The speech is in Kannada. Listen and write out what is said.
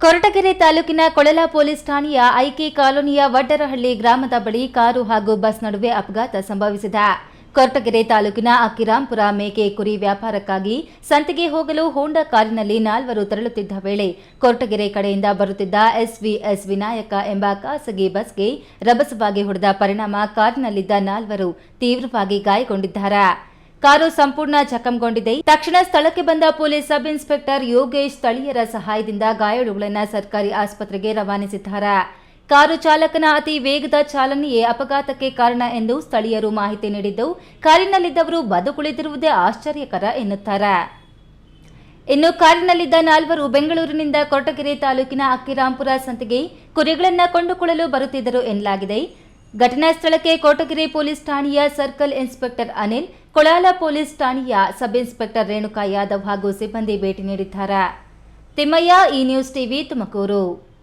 ಕೊರಟಗೆರೆ ತಾಲೂಕಿನ ಕೊಳಲ ಪೊಲೀಸ್ ಠಾಣೆಯ ಐಕೆ ಕಾಲೋನಿಯ ವಡ್ಡರಹಳ್ಳಿ ಗ್ರಾಮದ ಬಳಿ ಕಾರು ಹಾಗೂ ಬಸ್ ನಡುವೆ ಅಪಘಾತ ಸಂಭವಿಸಿದೆ. ಕೊರಟಗೆರೆ ತಾಲೂಕಿನ ಅಕ್ಕಿರಾಂಪುರ ಮೇಕೆ ಕುರಿ ವ್ಯಾಪಾರಕ್ಕಾಗಿ ಸಂತೆಗೆ ಹೋಗಲು ಹೋಂಡಾ ಕಾರಿನಲ್ಲಿ ನಾಲ್ವರು ತೆರಳುತ್ತಿದ್ದ ವೇಳೆ ಕೊರಟಗೆರೆ ಕಡೆಯಿಂದ ಬರುತ್ತಿದ್ದ ಎಸ್ವಿಎಸ್ ವಿನಾಯಕ ಎಂಬ ಖಾಸಗಿ ಬಸ್ಗೆ ರಭಸವಾಗಿ ಹೊಡೆದ ಪರಿಣಾಮ ಕಾರಿನಲ್ಲಿದ್ದ ನಾಲ್ವರು ತೀವ್ರವಾಗಿ ಗಾಯಗೊಂಡಿದ್ದಾರೆ. ಕಾರು ಸಂಪೂರ್ಣ ಜಖಂಗೊಂಡಿದೆ. ತಕ್ಷಣ ಸ್ಥಳಕ್ಕೆ ಬಂದ ಪೊಲೀಸ್ ಸಬ್ ಇನ್ಸ್ಪೆಕ್ಟರ್ ಯೋಗೇಶ್ ಸ್ಥಳೀಯರ ಸಹಾಯದಿಂದ ಗಾಯಾಳುಗಳನ್ನು ಸರ್ಕಾರಿ ಆಸ್ಪತ್ರೆಗೆ ರವಾನಿಸಿದ್ದಾರೆ. ಕಾರು ಚಾಲಕನ ಅತಿ ವೇಗದ ಚಾಲನೆಯೇ ಅಪಘಾತಕ್ಕೆ ಕಾರಣ ಎಂದು ಸ್ಥಳೀಯರು ಮಾಹಿತಿ ನೀಡಿದ್ದು, ಕಾರಿನಲ್ಲಿದ್ದವರು ಬದುಕುಳಿದಿರುವುದೇ ಆಶ್ಚರ್ಯಕರ ಎನ್ನುತ್ತಾರೆ. ಇನ್ನು ಕಾರಿನಲ್ಲಿದ್ದ ನಾಲ್ವರು ಬೆಂಗಳೂರಿನಿಂದ ಕೊರಟಗೆರೆ ತಾಲೂಕಿನ ಅಕ್ಕಿರಾಂಪುರ ಸಂತೆಗೆ ಕುರಿಗಳನ್ನು ಕೊಂಡುಕೊಳ್ಳಲು ಬರುತ್ತಿದ್ದರು ಎನ್ನಲಾಗಿದೆ. ಘಟನಾ ಸ್ಥಳಕ್ಕೆ ಕೋಟಗಿರಿ ಪೊಲೀಸ್ ಠಾಣೆಯ circle inspector Anil, Kolala police ಠಾಣೆಯ ಸಬ್ ಇನ್ಸ್ಪೆಕ್ಟರ್ ರೇಣುಕಾ ಯಾದವ್ ಹಾಗೂ ಸಿಬ್ಬಂದಿ ಭೇಟಿ ನೀಡಿದ್ದಾರೆ. ತಿಮ್ಮಯ್ಯ, ಈ ನ್ಯೂಸ್ ಟಿವಿ ತುಮಕೂರು.